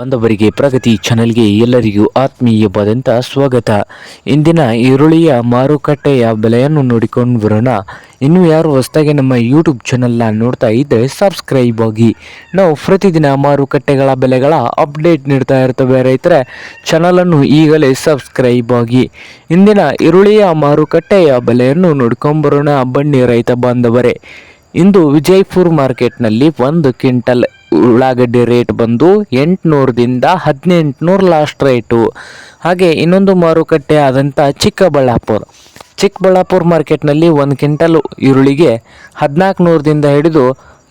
ಒಂದವರಿಗೆ ಪ್ರಗತಿ ಚಾನೆಲ್ಗೆ ಎಲ್ಲರಿಗೂ ಆತ್ಮೀಯವಾದಂಥ ಸ್ವಾಗತ. ಇಂದಿನ ಈರುಳ್ಳಿಯ ಮಾರುಕಟ್ಟೆಯ ಬೆಲೆಯನ್ನು ನೋಡಿಕೊಂಡು ಬರೋಣ. ಇನ್ನು ಯಾರು ಹೊಸದಾಗಿ ನಮ್ಮ ಯೂಟ್ಯೂಬ್ ಚಾನೆಲ್ನ ನೋಡ್ತಾ ಇದ್ದರೆ ಸಬ್ಸ್ಕ್ರೈಬ್ ಆಗಿ. ನಾವು ಪ್ರತಿದಿನ ಮಾರುಕಟ್ಟೆಗಳ ಬೆಲೆಗಳ ಅಪ್ಡೇಟ್ ನೀಡ್ತಾ ಇರ್ತೇವೆ ರೈತರೆ. ಚಾನಲನ್ನು ಈಗಲೇ ಸಬ್ಸ್ಕ್ರೈಬ್ ಆಗಿ. ಇಂದಿನ ಈರುಳ್ಳಿಯ ಮಾರುಕಟ್ಟೆಯ ಬೆಲೆಯನ್ನು ನೋಡ್ಕೊಂಡು ಬರೋಣ ಬನ್ನಿ ರೈತ ಬಾಂಧವರೇ. ಇಂದು ವಿಜಯಪುರ ಮಾರ್ಕೆಟ್ನಲ್ಲಿ ಒಂದು ಕ್ವಿಂಟಲ್ ಉಳ್ಳಾಗಡ್ಡಿ ರೇಟ್ ಬಂದು ಎಂಟುನೂರದಿಂದ ಹದಿನೆಂಟುನೂರು ಲಾಸ್ಟ್ ರೇಟು ಹಾಗೆ ಇನ್ನೊಂದು ಮಾರುಕಟ್ಟೆ ಆದಂಥ ಚಿಕ್ಕಬಳ್ಳಾಪುರ. ಚಿಕ್ಕಬಳ್ಳಾಪುರ ಮಾರ್ಕೆಟ್ನಲ್ಲಿ ಒಂದು ಕ್ವಿಂಟಲ್ ಈರುಳ್ಳಿಗೆ ಹದಿನಾಲ್ಕು ನೂರದಿಂದ ಹಿಡಿದು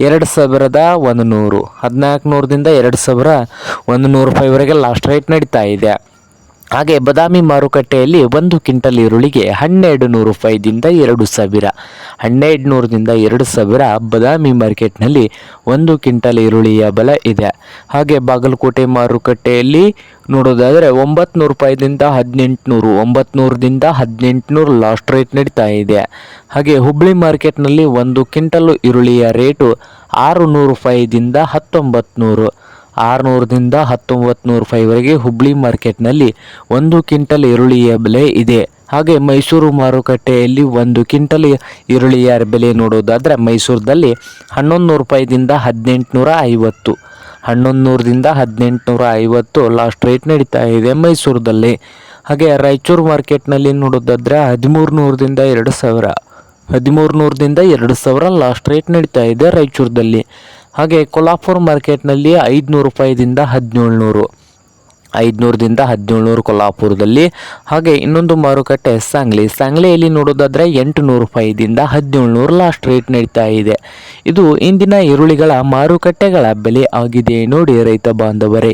ಎರಡು ಸಾವಿರದ ಒಂದು ನೂರು ಹದಿನಾಲ್ಕು ನೂರದಿಂದ ಎರಡು ಸಾವಿರ ಒಂದು ನೂರು ರೂಪಾಯಿವರೆಗೆ ಲಾಸ್ಟ್ ರೇಟ್ ನಡೀತಾ ಇದೆ. ಹಾಗೆ ಬದಾಮಿ ಮಾರುಕಟ್ಟೆಯಲ್ಲಿ ಒಂದು ಕ್ವಿಂಟಲ್ ಈರುಳ್ಳಿಗೆ ಹನ್ನೆರಡು ನೂರು ರೂಪಾಯಿದಿಂದ ಎರಡು ಸಾವಿರ. ಹನ್ನೆರಡು ನೂರದಿಂದ ಎರಡು ಸಾವಿರ ಬದಾಮಿ ಮಾರ್ಕೆಟ್ನಲ್ಲಿ ಒಂದು ಕ್ವಿಂಟಲ್ ಈರುಳ್ಳಿಯ ಬಲ ಇದೆ. ಹಾಗೆ ಬಾಗಲಕೋಟೆ ಮಾರುಕಟ್ಟೆಯಲ್ಲಿ ನೋಡೋದಾದರೆ ಒಂಬತ್ತು ರೂಪಾಯಿದಿಂದ ಹದಿನೆಂಟುನೂರು ಒಂಬತ್ತು ಹದಿನೆಂಟುನೂರು ಲಾಸ್ಟ್ ರೇಟ್ ನಡೀತಾ ಇದೆ. ಹಾಗೆ ಹುಬ್ಬಳ್ಳಿ ಮಾರ್ಕೆಟ್ನಲ್ಲಿ ಒಂದು ಕ್ವಿಂಟಲ್ ಈರುಳ್ಳಿಯ ರೇಟು ಆರು ನೂರು ರೂಪಾಯಿದಿಂದ ಹತ್ತೊಂಬತ್ತು ನೂರು ಆರುನೂರದಿಂದ ಹತ್ತೊಂಬತ್ತು ನೂರು ರೂಪಾಯಿವರೆಗೆ ಹುಬ್ಳಿ ಮಾರ್ಕೆಟ್ನಲ್ಲಿ ಒಂದು ಕ್ವಿಂಟಲ್ ಈರುಳ್ಳಿಯ ಬೆಲೆ ಇದೆ. ಹಾಗೆ ಮೈಸೂರು ಮಾರುಕಟ್ಟೆಯಲ್ಲಿ ಒಂದು ಕ್ವಿಂಟಲ್ ಈರುಳ್ಳಿಯ ಬೆಲೆ ನೋಡೋದಾದರೆ ಮೈಸೂರದಲ್ಲಿ ಹನ್ನೊಂದು ನೂರು ರೂಪಾಯಿದಿಂದ ಹದಿನೆಂಟುನೂರ ಐವತ್ತು. ಹನ್ನೊಂದು ನೂರದಿಂದ ಹದಿನೆಂಟುನೂರ ಐವತ್ತು ಲಾಸ್ಟ್ ರೇಟ್ ನಡೀತಾ ಇದೆ ಮೈಸೂರದಲ್ಲಿ. ಹಾಗೆ ರಾಯಚೂರು ಮಾರ್ಕೆಟ್ನಲ್ಲಿ ನೋಡೋದಾದರೆ ಹದಿಮೂರು ನೂರದಿಂದ ಎರಡು ಸಾವಿರ. ಹದಿಮೂರು ನೂರದಿಂದ ಎರಡು ಸಾವಿರ ಲಾಸ್ಟ್ ರೇಟ್ ನಡೀತಾ ಇದೆ ರಾಯಚೂರದಲ್ಲಿ. ಹಾಗೆ ಕೊಲ್ಹಾಪುರ ಮಾರ್ಕೆಟ್ನಲ್ಲಿ ಐದುನೂರು ರೂಪಾಯಿದಿಂದ ಹದಿನೇಳ್ನೂರು, ಐದುನೂರದಿಂದ ಹದಿನೇಳ್ನೂರು ಕೊಲ್ಹಾಪುರದಲ್ಲಿ ಹಾಗೆ ಇನ್ನೊಂದು ಮಾರುಕಟ್ಟೆ ಸಾಂಗ್ಲಿ ಸಾಂಗ್ಲಿಯಲ್ಲಿ ನೋಡೋದಾದರೆ ಎಂಟು ನೂರು ರೂಪಾಯಿದಿಂದ ಹದಿನೇಳ್ನೂರು ಲಾಸ್ಟ್ ರೇಟ್ ನಡೀತಾ ಇದೆ. ಇದು ಇಂದಿನ ಈರುಳ್ಳಿಗಳ ಮಾರುಕಟ್ಟೆಗಳ ಬೆಲೆ ಆಗಿದೆ ನೋಡಿ ರೈತ ಬಾಂಧವರೇ.